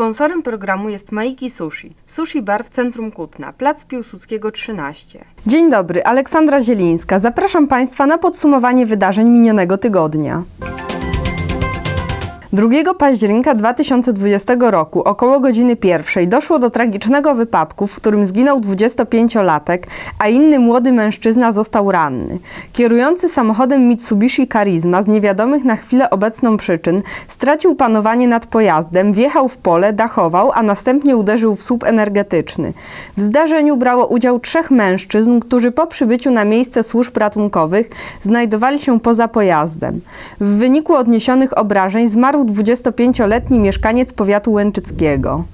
Sponsorem programu jest Maiki Sushi, sushi bar w centrum Kutna, Plac Piłsudskiego 13. Dzień dobry, Aleksandra Zielińska. Zapraszam Państwa na podsumowanie wydarzeń minionego tygodnia. 2 października 2020 roku około godziny pierwszej doszło do tragicznego wypadku, w którym zginął 25-latek, a inny młody mężczyzna został ranny. Kierujący samochodem Mitsubishi Karizma z niewiadomych na chwilę obecną przyczyn stracił panowanie nad pojazdem, wjechał w pole, dachował, a następnie uderzył w słup energetyczny. W zdarzeniu brało udział trzech mężczyzn, którzy po przybyciu na miejsce służb ratunkowych znajdowali się poza pojazdem. W wyniku odniesionych obrażeń zmarł 25-letni mieszkaniec powiatu łęczyckiego.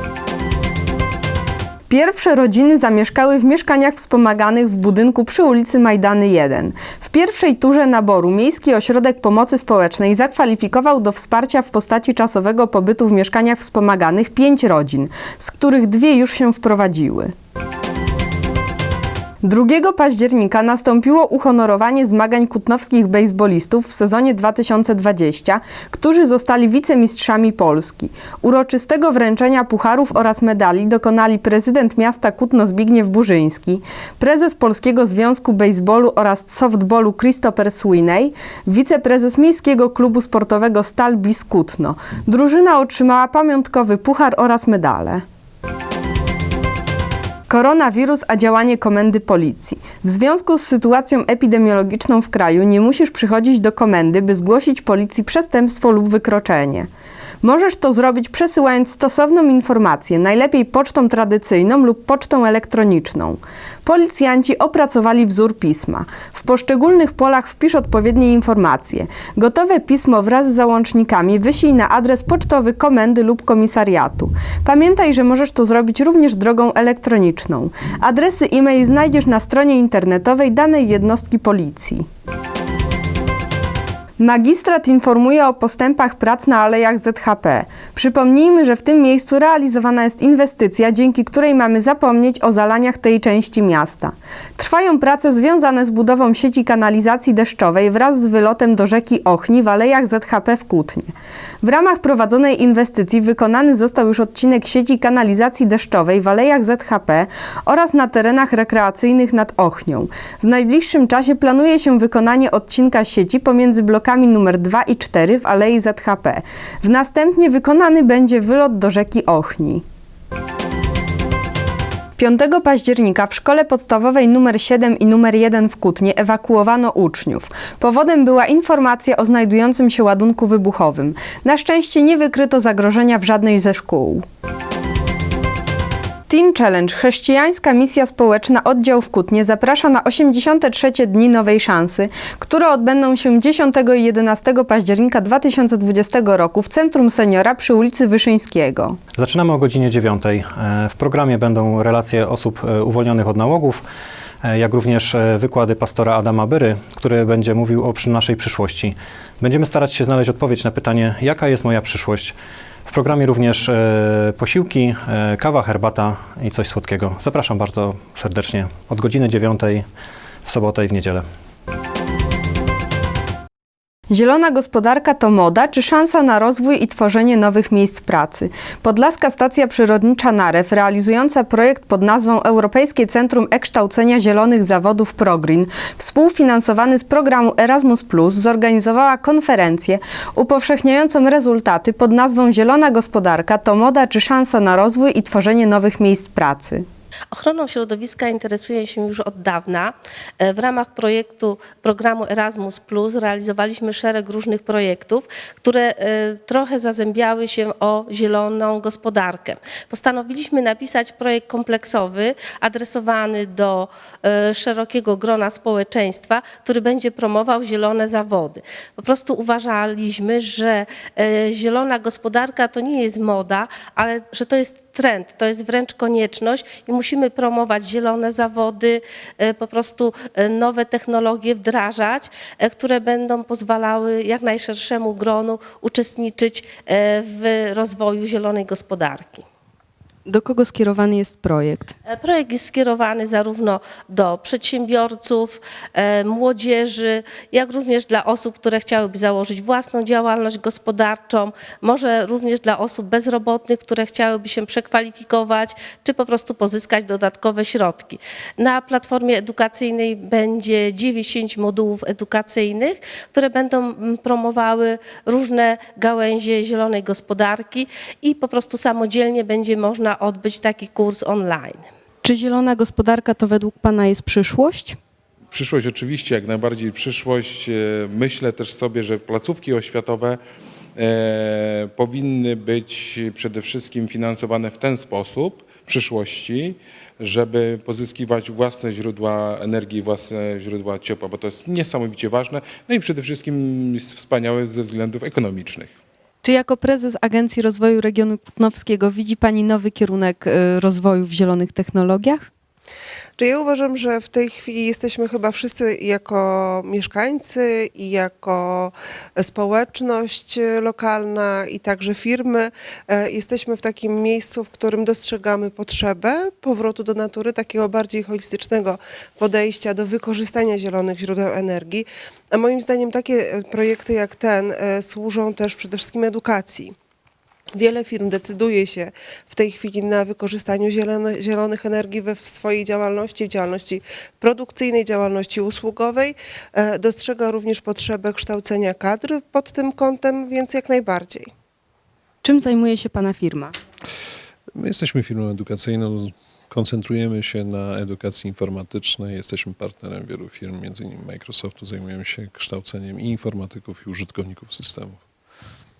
Pierwsze rodziny zamieszkały w mieszkaniach wspomaganych w budynku przy ulicy Majdany 1. W pierwszej turze naboru Miejski Ośrodek Pomocy Społecznej zakwalifikował do wsparcia w postaci czasowego pobytu w mieszkaniach wspomaganych pięć rodzin, z których dwie już się wprowadziły. 2 października nastąpiło uhonorowanie zmagań kutnowskich bejsbolistów w sezonie 2020, którzy zostali wicemistrzami Polski. Uroczystego wręczenia pucharów oraz medali dokonali prezydent miasta Kutno Zbigniew Burzyński, prezes Polskiego Związku Bejsbolu oraz Softballu Christopher Sweeney, wiceprezes Miejskiego Klubu Sportowego Stal Bis Kutno. Drużyna otrzymała pamiątkowy puchar oraz medale. Koronawirus, a działanie komendy policji. W związku z sytuacją epidemiologiczną w kraju nie musisz przychodzić do komendy, by zgłosić policji przestępstwo lub wykroczenie. Możesz to zrobić przesyłając stosowną informację, najlepiej pocztą tradycyjną lub pocztą elektroniczną. Policjanci opracowali wzór pisma. W poszczególnych polach wpisz odpowiednie informacje. Gotowe pismo wraz z załącznikami wyślij na adres pocztowy komendy lub komisariatu. Pamiętaj, że możesz to zrobić również drogą elektroniczną. Adresy e-mail znajdziesz na stronie internetowej danej jednostki policji. Magistrat informuje o postępach prac na alejach ZHP. Przypomnijmy, że w tym miejscu realizowana jest inwestycja, dzięki której mamy zapomnieć o zalaniach tej części miasta. Trwają prace związane z budową sieci kanalizacji deszczowej wraz z wylotem do rzeki Ochni w alejach ZHP w Kutnie. W ramach prowadzonej inwestycji wykonany został już odcinek sieci kanalizacji deszczowej w alejach ZHP oraz na terenach rekreacyjnych nad Ochnią. W najbliższym czasie planuje się wykonanie odcinka sieci pomiędzy blokami numer 2 i 4 w Alei ZHP. W następnie wykonany będzie wylot do rzeki Ochni. 5 października w szkole podstawowej nr 7 i nr 1 w Kutnie ewakuowano uczniów. Powodem była informacja o znajdującym się ładunku wybuchowym. Na szczęście nie wykryto zagrożenia w żadnej ze szkół. Teen Challenge, chrześcijańska misja społeczna oddział w Kutnie zaprasza na 83 dni nowej szansy, które odbędą się 10 i 11 października 2020 roku w Centrum Seniora przy ulicy Wyszyńskiego. Zaczynamy o godzinie 9. W programie będą relacje osób e, uwolnionych od nałogów, e, jak również e, wykłady pastora Adama Byry, który będzie mówił o naszej przyszłości. Będziemy starać się znaleźć odpowiedź na pytanie, jaka jest moja przyszłość. W programie również e, posiłki, e, kawa, herbata i coś słodkiego. Zapraszam bardzo serdecznie od godziny 9 w sobotę i w niedzielę. Zielona gospodarka to moda czy szansa na rozwój i tworzenie nowych miejsc pracy? Podlaska Stacja Przyrodnicza Narew, realizująca projekt pod nazwą Europejskie Centrum Kształcenia Zielonych Zawodów ProGreen, współfinansowany z programu Erasmus+, zorganizowała konferencję upowszechniającą rezultaty pod nazwą Zielona gospodarka to moda czy szansa na rozwój i tworzenie nowych miejsc pracy. Ochroną środowiska interesuję się już od dawna. E, W ramach projektu programu Erasmus Plus realizowaliśmy szereg różnych projektów, które e, trochę zazębiały się o zieloną gospodarkę. Postanowiliśmy napisać projekt kompleksowy, adresowany do e, szerokiego grona społeczeństwa, który będzie promował zielone zawody. Po prostu uważaliśmy, że zielona gospodarka to nie jest moda, ale że to jest trend, to jest wręcz konieczność i musimy promować zielone zawody, e, po prostu e, nowe technologie wdrażać, e, które będą pozwalały jak najszerszemu gronu uczestniczyć w rozwoju zielonej gospodarki. Do kogo skierowany jest projekt? E, Projekt jest skierowany zarówno do przedsiębiorców, e, młodzieży, jak również dla osób, które chciałyby założyć własną działalność gospodarczą, może również dla osób bezrobotnych, które chciałyby się przekwalifikować, czy po prostu pozyskać dodatkowe środki. Na platformie edukacyjnej będzie 10 modułów edukacyjnych, które będą mm, promowały różne gałęzie zielonej gospodarki i po prostu samodzielnie będzie można odbyć taki kurs online. Czy zielona gospodarka to według Pana jest przyszłość? Przyszłość oczywiście, jak najbardziej przyszłość. E, Myślę też sobie, że placówki oświatowe e, powinny być przede wszystkim finansowane w ten sposób w przyszłości, żeby pozyskiwać własne źródła energii, własne źródła ciepła, bo to jest niesamowicie ważne, no i przede wszystkim jest wspaniałe ze względów ekonomicznych. Czy jako prezes Agencji Rozwoju Regionu Kutnowskiego widzi Pani nowy kierunek y, rozwoju w zielonych technologiach? Czy ja uważam, że w tej chwili jesteśmy chyba wszyscy jako mieszkańcy i jako społeczność lokalna i także firmy, e, jesteśmy w takim miejscu, w którym dostrzegamy potrzebę powrotu do natury, takiego bardziej holistycznego podejścia do wykorzystania zielonych źródeł energii. A moim zdaniem takie e, projekty jak ten e, służą też przede wszystkim edukacji. Wiele firm decyduje się w tej chwili na wykorzystaniu zielone, zielonych energii we w swojej działalności, w działalności produkcyjnej, działalności usługowej. E, Dostrzega również potrzebę kształcenia kadr pod tym kątem, więc jak najbardziej. Czym zajmuje się Pana firma? My jesteśmy firmą edukacyjną, koncentrujemy się na edukacji informatycznej, jesteśmy partnerem wielu firm, m.in. Microsoftu, zajmujemy się kształceniem i informatyków, i użytkowników systemów.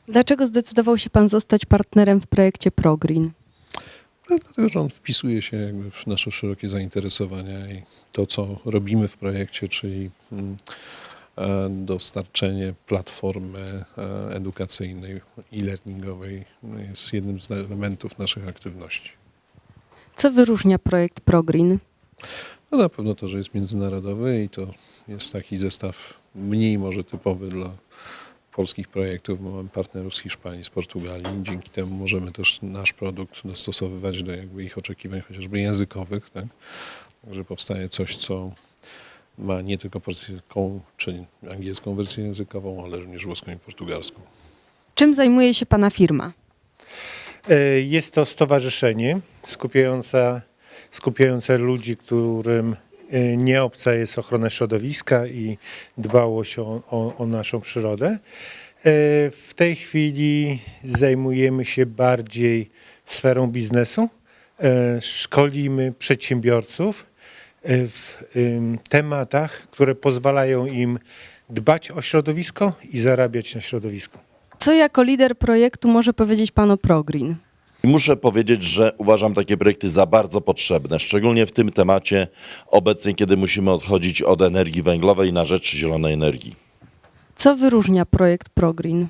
Dlaczego zdecydował się Pan zostać partnerem w projekcie ProGreen? No, Dlatego, że on wpisuje się jakby w nasze szerokie zainteresowania i to, co robimy w projekcie, czyli mm, e, dostarczenie platformy e, edukacyjnej i learningowej jest jednym z elementów naszych aktywności. Co wyróżnia projekt ProGreen? No na pewno to, że jest międzynarodowy i to jest taki zestaw mniej może typowy dla polskich projektów, bo mamy partnerów z Hiszpanii, z Portugalii. Dzięki temu możemy też nasz produkt dostosowywać do jakby ich oczekiwań, chociażby językowych, tak? Także powstaje coś, co ma nie tylko polską czy angielską wersję językową, ale również włoską i portugalską. Czym zajmuje się Pana firma? E, Jest to stowarzyszenie skupiające, skupiające ludzi, którym e, nie obca jest ochrona środowiska i dbałość o, o, o naszą przyrodę. E, W tej chwili zajmujemy się bardziej sferą biznesu. E, Szkolimy przedsiębiorców w em, tematach, które pozwalają im dbać o środowisko i zarabiać na środowisku. Co jako lider projektu może powiedzieć Pan o ProGreen? Muszę powiedzieć, że uważam takie projekty za bardzo potrzebne, szczególnie w tym temacie obecnie, kiedy musimy odchodzić od energii węglowej na rzecz zielonej energii. Co wyróżnia projekt ProGreen?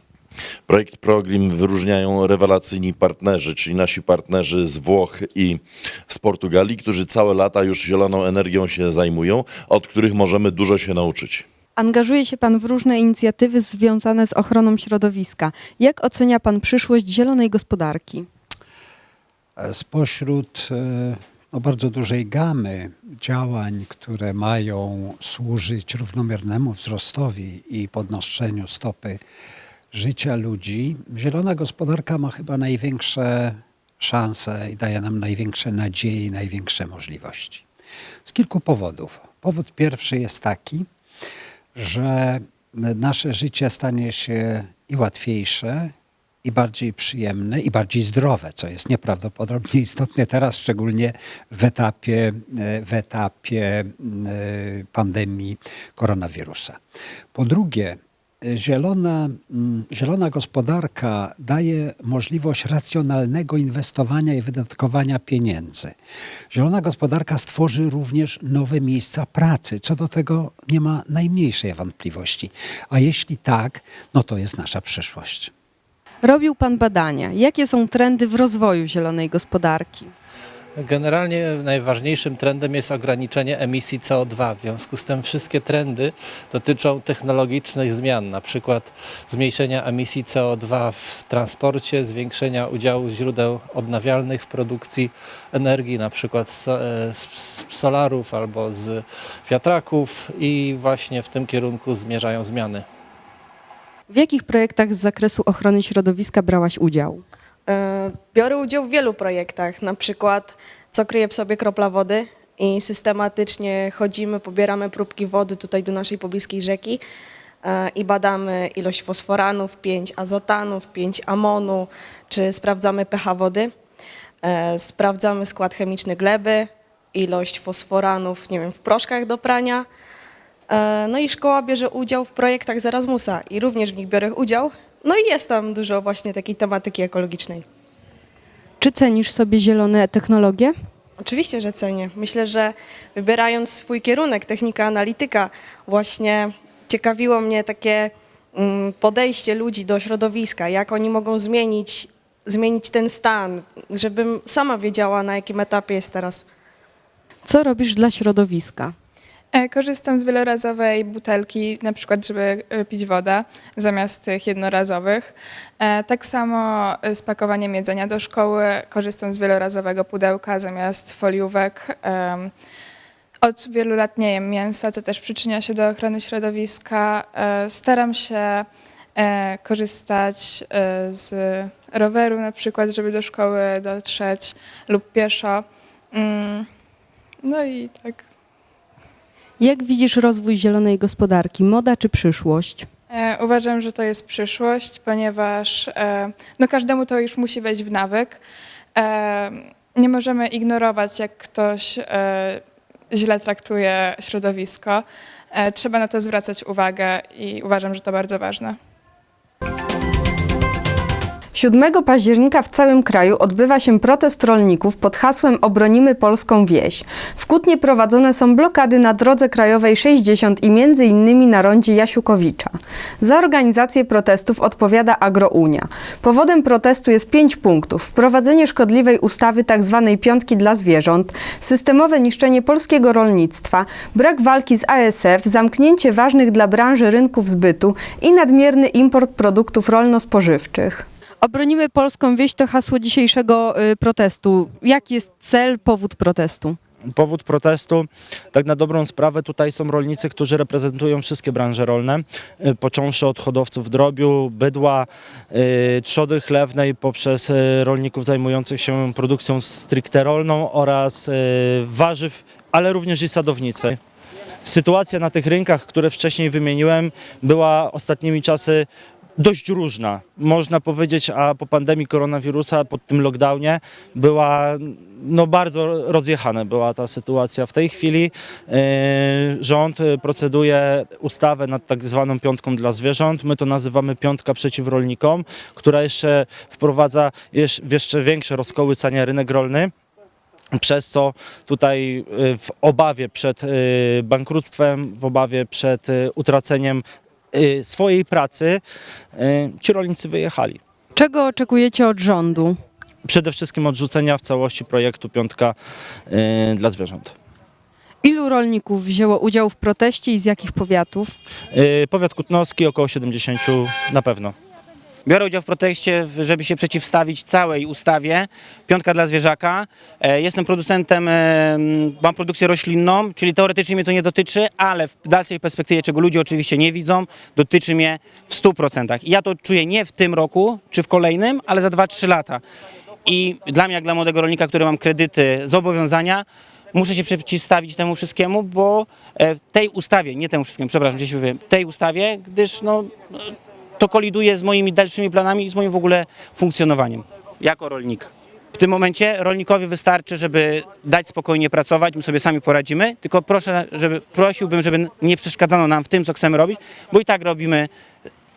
Projekt Progrim wyróżniają rewelacyjni partnerzy, czyli nasi partnerzy z Włoch i z Portugalii, którzy całe lata już zieloną energią się zajmują, od których możemy dużo się nauczyć. Angażuje się Pan w różne inicjatywy związane z ochroną środowiska. Jak ocenia Pan przyszłość zielonej gospodarki? Spośród e, no, bardzo dużej gamy działań, które mają służyć równomiernemu wzrostowi i podnoszeniu stopy życia ludzi, zielona gospodarka ma chyba największe szanse i daje nam największe nadzieje i największe możliwości. Z kilku powodów. Powód pierwszy jest taki, że nasze życie stanie się i łatwiejsze, i bardziej przyjemne, i bardziej zdrowe, co jest nieprawdopodobnie istotne teraz, szczególnie w etapie, w etapie e, pandemii koronawirusa. Po drugie, e, Zielona, zielona gospodarka daje możliwość racjonalnego inwestowania i wydatkowania pieniędzy. Zielona gospodarka stworzy również nowe miejsca pracy. Co do tego nie ma najmniejszej wątpliwości. A jeśli tak, no to jest nasza przyszłość. Robił Pan badania. Jakie są trendy w rozwoju zielonej gospodarki? Generalnie najważniejszym trendem jest ograniczenie emisji CO2. W związku z tym wszystkie trendy dotyczą technologicznych zmian, na przykład zmniejszenia emisji CO2 w transporcie, zwiększenia udziału źródeł odnawialnych w produkcji energii, na przykład z, e, solarów albo z wiatraków i właśnie w tym kierunku zmierzają zmiany. W jakich projektach z zakresu ochrony środowiska brałaś udział? E, Biorę udział w wielu projektach, na przykład co kryje w sobie kropla wody i systematycznie chodzimy, pobieramy próbki wody tutaj do naszej pobliskiej rzeki e, i badamy ilość fosforanów, 5 azotanów, 5 amonu, czy sprawdzamy pH wody. E, Sprawdzamy skład chemiczny gleby, ilość fosforanów, nie wiem, w proszkach do prania. E, No i szkoła bierze udział w projektach z Erasmusa i również w nich biorę udział. No i jest tam dużo właśnie takiej tematyki ekologicznej. Czy cenisz sobie zielone technologie? Oczywiście, że cenię. Myślę, że wybierając swój kierunek, technika analityka, właśnie ciekawiło mnie takie mm, podejście ludzi do środowiska, jak oni mogą zmienić, zmienić ten stan, żebym sama wiedziała, na jakim etapie jest teraz. Co robisz dla środowiska? E, Korzystam z wielorazowej butelki, na przykład, żeby e, pić wodę zamiast tych jednorazowych. E, Tak samo z pakowaniem jedzenia do szkoły korzystam z wielorazowego pudełka zamiast foliówek. Od wielu lat nie jem mięsa, co też przyczynia się do ochrony środowiska. Staram się korzystać z roweru na przykład, żeby do szkoły dotrzeć lub pieszo. Mm, No i tak. Jak widzisz rozwój zielonej gospodarki? Moda czy przyszłość? E, Uważam, że to jest przyszłość, ponieważ e, no każdemu to już musi wejść w nawyk. E, Nie możemy ignorować, jak ktoś źle traktuje środowisko. Trzeba na to zwracać uwagę i uważam, że to bardzo ważne. 7 października w całym kraju odbywa się protest rolników pod hasłem Obronimy polską wieś. W Kutnie prowadzone są blokady na drodze krajowej 60 i między innymi na rondzie Jasiukowicza. Za organizację protestów odpowiada Agrounia. Powodem protestu jest pięć punktów. Wprowadzenie szkodliwej ustawy tzw. piątki dla zwierząt, systemowe niszczenie polskiego rolnictwa, brak walki z ASF, zamknięcie ważnych dla branży rynków zbytu i nadmierny import produktów rolno-spożywczych. Obronimy polską wieś to hasło dzisiejszego y, protestu. Jaki jest cel, powód protestu? powód protestu. Tak na dobrą sprawę tutaj są rolnicy, którzy reprezentują wszystkie branże rolne, y, począwszy od hodowców drobiu, bydła, y, trzody chlewnej, poprzez rolników zajmujących się produkcją stricte rolną oraz warzyw, ale również i sadownicy. Sytuacja na tych rynkach, które wcześniej wymieniłem, była ostatnimi czasy dość różna. Można powiedzieć, a po pandemii koronawirusa, po tym lockdownie była no, bardzo rozjechana była ta sytuacja. W tej chwili e, rząd proceduje ustawę nad tak zwaną piątką dla zwierząt. My to nazywamy piątka przeciw rolnikom, która jeszcze wprowadza w jeszcze większe rozkołysanie rynek rolny przez co tutaj y, w obawie przed y, bankructwem, w obawie przed utraceniem swojej pracy, y, ci rolnicy wyjechali. Czego oczekujecie od rządu? Przede wszystkim odrzucenia w całości projektu Piątka y, dla zwierząt. Ilu rolników wzięło udział w proteście i z jakich powiatów? Y, Powiat kutnowski około 70 na pewno. Biorę udział w proteście, żeby się przeciwstawić całej ustawie Piątka dla zwierzaka. E, Jestem producentem, e, mam produkcję roślinną, czyli teoretycznie mnie to nie dotyczy, ale w dalszej perspektywie, czego ludzie oczywiście nie widzą, dotyczy mnie w 100%. I ja to czuję nie w tym roku czy w kolejnym, ale za 2-3 lata. I dla mnie, jak dla młodego rolnika, który mam kredyty, zobowiązania, muszę się przeciwstawić temu wszystkiemu, bo e, tej ustawie, nie temu wszystkiemu, przepraszam, gdzieś powiem, tej ustawie, gdyż no, to koliduje z moimi dalszymi planami i z moim w ogóle funkcjonowaniem jako rolnika. W tym momencie rolnikowi wystarczy, żeby dać spokojnie pracować, my sobie sami poradzimy, tylko proszę, żeby, prosiłbym, żeby nie przeszkadzano nam w tym, co chcemy robić, bo i tak robimy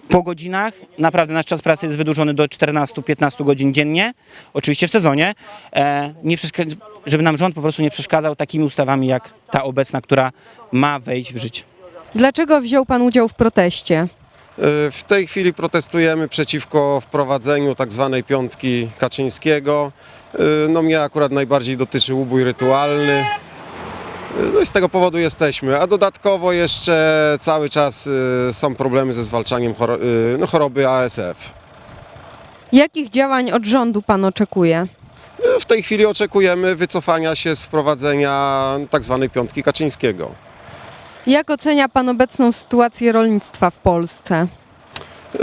po godzinach. Naprawdę nasz czas pracy jest wydłużony do 14-15 godzin dziennie, oczywiście w sezonie. E, nie żeby nam rząd po prostu nie przeszkadzał takimi ustawami jak ta obecna, która ma wejść w życie. Dlaczego wziął Pan udział w proteście? W tej chwili protestujemy przeciwko wprowadzeniu tak zwanej piątki Kaczyńskiego. No mnie akurat najbardziej dotyczy ubój rytualny. No i z tego powodu jesteśmy. A dodatkowo jeszcze cały czas y, są problemy ze zwalczaniem y, no, choroby ASF. Jakich działań od rządu pan oczekuje? W tej chwili oczekujemy wycofania się z wprowadzenia tak zwanej piątki Kaczyńskiego. Jak ocenia pan obecną sytuację rolnictwa w Polsce? Yy,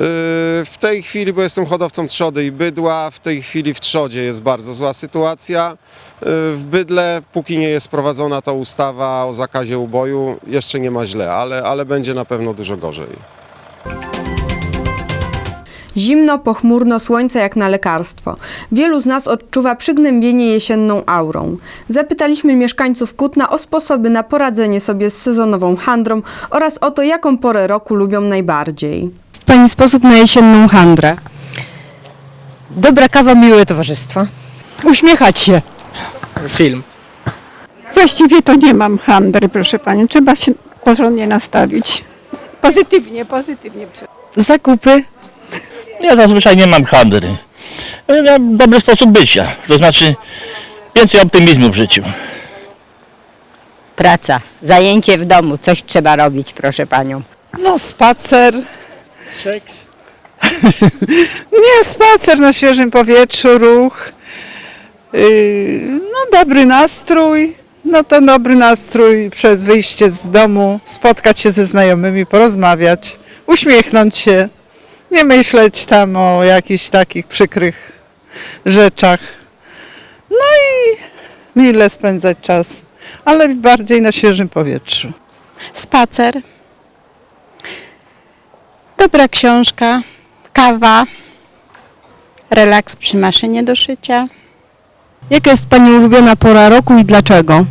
W tej chwili, bo jestem hodowcą trzody i bydła, w tej chwili w trzodzie jest bardzo zła sytuacja. Yy, W bydle, póki nie jest wprowadzona ta ustawa o zakazie uboju, jeszcze nie ma źle, ale, ale będzie na pewno dużo gorzej. Zimno, pochmurno, słońce jak na lekarstwo. Wielu z nas odczuwa przygnębienie jesienną aurą. Zapytaliśmy mieszkańców Kutna o sposoby na poradzenie sobie z sezonową handrą oraz o to, jaką porę roku lubią najbardziej. Pani sposób na jesienną handrę? Dobra kawa, miłe towarzystwo. Uśmiechać się. Film. Właściwie to nie mam handry, proszę Pani. Trzeba się porządnie nastawić. Pozytywnie, pozytywnie. Zakupy. Ja zazwyczaj nie mam handry. Ja mam dobry sposób bycia, to znaczy więcej optymizmu w życiu. Praca, zajęcie w domu, coś trzeba robić, proszę panią. No spacer. Seks. Nie, spacer na świeżym powietrzu, ruch. Yy, no dobry nastrój. No to dobry nastrój przez wyjście z domu, spotkać się ze znajomymi, porozmawiać, uśmiechnąć się, nie myśleć tam o jakichś takich przykrych rzeczach. No i mile spędzać czas, ale bardziej na świeżym powietrzu. spacer, dobra książka, kawa, relaks przy maszynie do szycia. Jaka jest Pani ulubiona pora roku i dlaczego?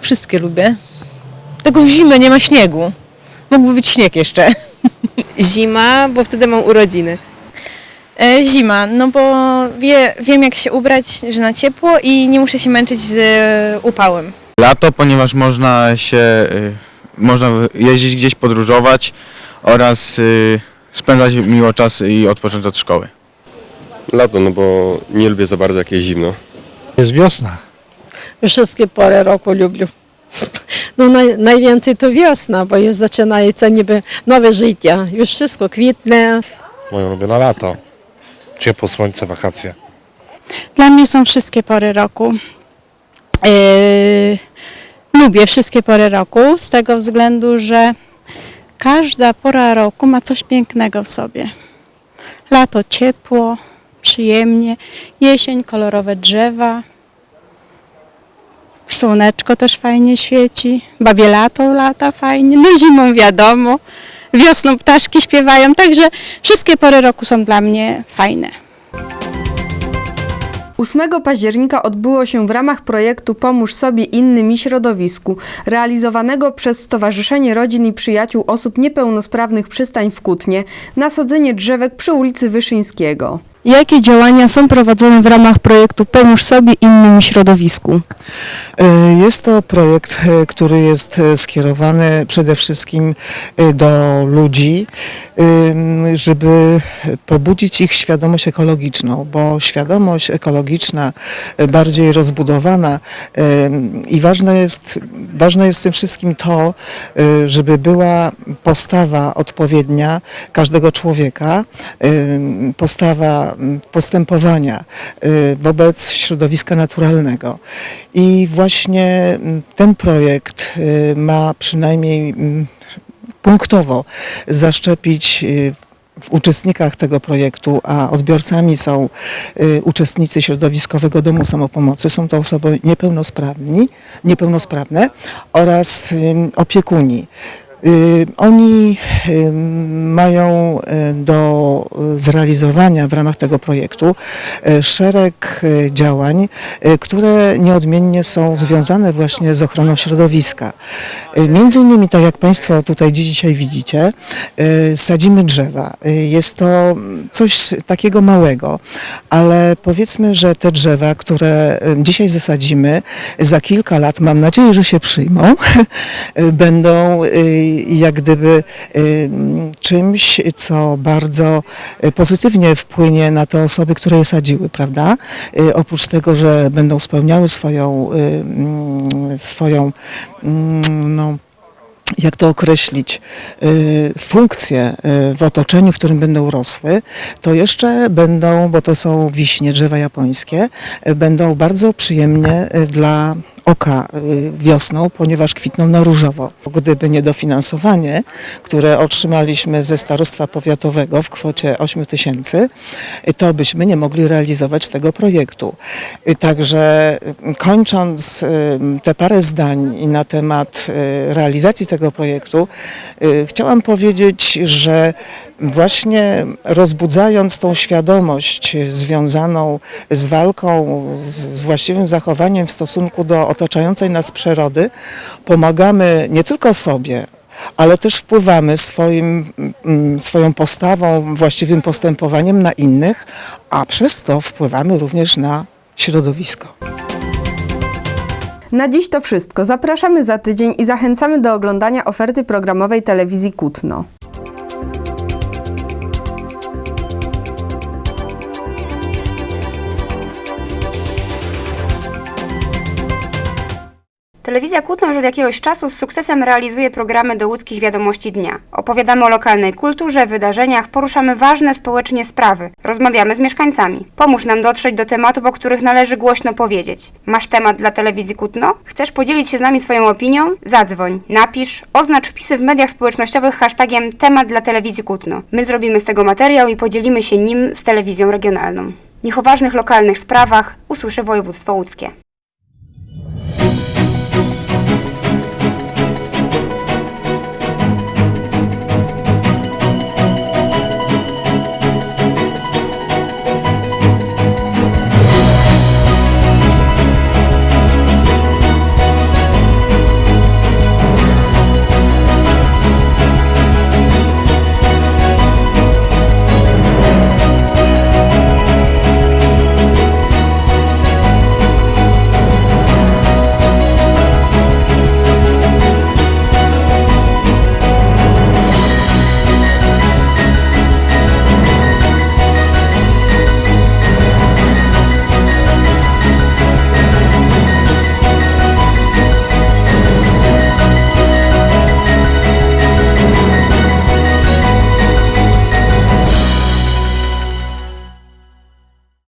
Wszystkie lubię. Tylko w zimę nie ma śniegu. Mógłby być śnieg jeszcze. Zima, bo wtedy mam urodziny. E, Zima, no bo wie, wiem jak się ubrać, że na ciepło i nie muszę się męczyć z e, upałem. Lato, ponieważ można się, y, można jeździć gdzieś, podróżować oraz y, spędzać miło czas i odpocząć od szkoły. Lato, no bo nie lubię za bardzo jak jest zimno. Jest wiosna. Wszystkie pory roku lubię. No naj, najwięcej to wiosna, bo już zaczynaється niby nowe życie. Już wszystko kwitne. Moje ulubione lato. Ciepło, słońce, wakacje. Dla mnie są wszystkie pory roku. Yy, lubię wszystkie pory roku z tego względu, że każda pora roku ma coś pięknego w sobie. Lato ciepło, przyjemnie, jesień kolorowe drzewa, słoneczko też fajnie świeci, babie lato lata fajnie, no zimą wiadomo, wiosną ptaszki śpiewają, także wszystkie pory roku są dla mnie fajne. 8 października odbyło się w ramach projektu Pomóż sobie innym i środowisku, realizowanego przez Stowarzyszenie Rodzin i Przyjaciół Osób Niepełnosprawnych Przystań w Kutnie, nasadzenie drzewek przy ulicy Wyszyńskiego. Jakie działania są prowadzone w ramach projektu Pomóż sobie innym środowisku? E, Jest to projekt, e, który jest e, skierowany przede wszystkim do ludzi, żeby pobudzić ich świadomość ekologiczną, bo świadomość ekologiczna, bardziej rozbudowana i ważne jest, ważne jest tym wszystkim to, żeby była postawa odpowiednia każdego człowieka, postawa postępowania y, wobec środowiska naturalnego. I właśnie mm, ten projekt y, ma przynajmniej mm, punktowo zaszczepić y, w uczestnikach tego projektu, a odbiorcami są uczestnicy Środowiskowego Domu Samopomocy, są to osoby niepełnosprawni, niepełnosprawne oraz opiekuni. Y, Oni y, mają y, do zrealizowania w ramach tego projektu szereg działań, które nieodmiennie są związane właśnie z ochroną środowiska. Między innymi, tak jak Państwo tutaj dzisiaj widzicie, sadzimy drzewa. Jest to coś takiego małego, ale powiedzmy, że te drzewa, które dzisiaj zasadzimy, za kilka lat, mam nadzieję, że się przyjmą, będą jak gdyby ym, czymś, co bardzo y, pozytywnie wpłynie na te osoby, które je sadziły, prawda? Y, Oprócz tego, że będą spełniały swoją, y, mm, swoją mm, no, jak to określić, y, funkcje y, w otoczeniu, w którym będą rosły, to jeszcze będą, bo to są wiśnie, drzewa japońskie, y, będą bardzo przyjemnie y, dla oka y, wiosną, ponieważ kwitną na różowo. Gdyby nie dofinansowanie, które otrzymaliśmy ze Starostwa Powiatowego w kwocie 8 tysięcy, y, to byśmy nie mogli realizować tego projektu. Y, Także kończąc te parę zdań na temat realizacji tego projektu, chciałam powiedzieć, że właśnie rozbudzając tą świadomość związaną z walką, z, właściwym zachowaniem w stosunku do otaczającej nas przyrody, pomagamy nie tylko sobie, ale też wpływamy swoim, mm, swoją postawą, właściwym postępowaniem na innych, a przez to wpływamy również na środowisko. Na dziś to wszystko. Zapraszamy za tydzień i zachęcamy do oglądania oferty programowej telewizji Kutno. Telewizja Kutno już od jakiegoś czasu z sukcesem realizuje programy do łódzkich wiadomości dnia. Opowiadamy o lokalnej kulturze, wydarzeniach, poruszamy ważne społecznie sprawy, rozmawiamy z mieszkańcami. Pomóż nam dotrzeć do tematów, o których należy głośno powiedzieć. Masz temat dla telewizji Kutno? Chcesz podzielić się z nami swoją opinią? Zadzwoń, napisz, oznacz wpisy w mediach społecznościowych hashtagiem temat dla telewizji Kutno. My zrobimy z tego materiał i podzielimy się nim z telewizją regionalną. Niech o ważnych lokalnych sprawach usłyszy województwo łódzkie.